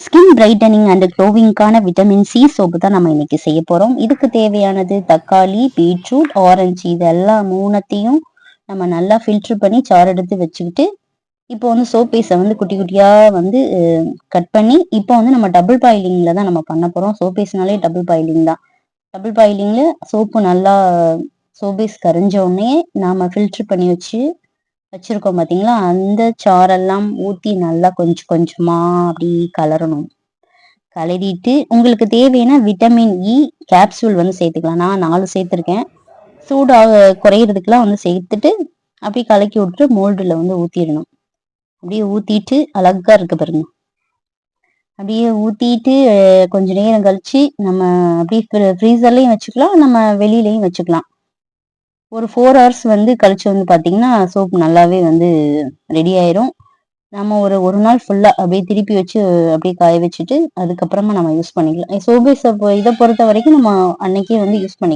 Skin brightening and க்ளோவிங்கான vitamin C soap தான் நம்ம இன்னைக்கு செய்ய போகிறோம் இதுக்கு தேவையானது தக்காளி பீட்ரூட் ஆரஞ்சு இது எல்லா மூணத்தையும் நம்ம நல்லா ஃபில்டர் பண்ணி சாறு எடுத்து வச்சுக்கிட்டு இப்போ வந்து சோப் பீஸை வந்து குட்டி குட்டியாக வந்து கட் பண்ணி இப்போ வந்து நம்ம டபுள் பாயிலிங்கில் தான் நம்ம பண்ண போகிறோம் சோப் பீஸ்னாலே டபுள் பாயிலிங் தான். டபுள் பாயிலிங்கில் சோப்பு நல்லா சோப் பீஸ் கரைஞ்ச உடனே நாம் ஃபில்ட்ரு பண்ணி வச்சு வச்சிருக்கோம் பார்த்தீங்களா அந்த சாரெல்லாம் ஊற்றி நல்லா கொஞ்சம் கொஞ்சமாக அப்படி கலரணும். கலரிட்டு உங்களுக்கு தேவையான விட்டமின் இ கேப்சூல் வந்து சேர்த்துக்கலாம். நான் நாலு சேர்த்துருக்கேன். சூடாக குறையிறதுக்கெலாம் வந்து சேர்த்துட்டு அப்படியே கலக்கி விட்டுட்டு மோல்டில் வந்து ஊற்றிடணும் அப்படியே ஊற்றிட்டு அழகாக இருக்கு பாருங்க. அப்படியே ஊற்றிட்டு கொஞ்சம் நேரம் கழித்து நம்ம அப்படியே ஃப்ரீசர்லேயும் வச்சுக்கலாம். நம்ம வெளியிலையும் வச்சுக்கலாம். ஒரு ஃபோர் ஹவர்ஸ் வந்து கழிச்சு வந்து பார்த்தீங்கன்னா சோப் நல்லாவே வந்து ரெடி ஆயிரும். நம்ம ஒரு ஒரு நாள் ஃபுல்லாக அப்படியே திருப்பி வச்சு அப்படியே காய வச்சுட்டு அதுக்கப்புறமா நம்ம யூஸ் பண்ணிக்கலாம். சோபேஸை இதை பொறுத்த வரைக்கும் நம்ம அன்னைக்கே வந்து யூஸ் பண்ணிக்கலாம்.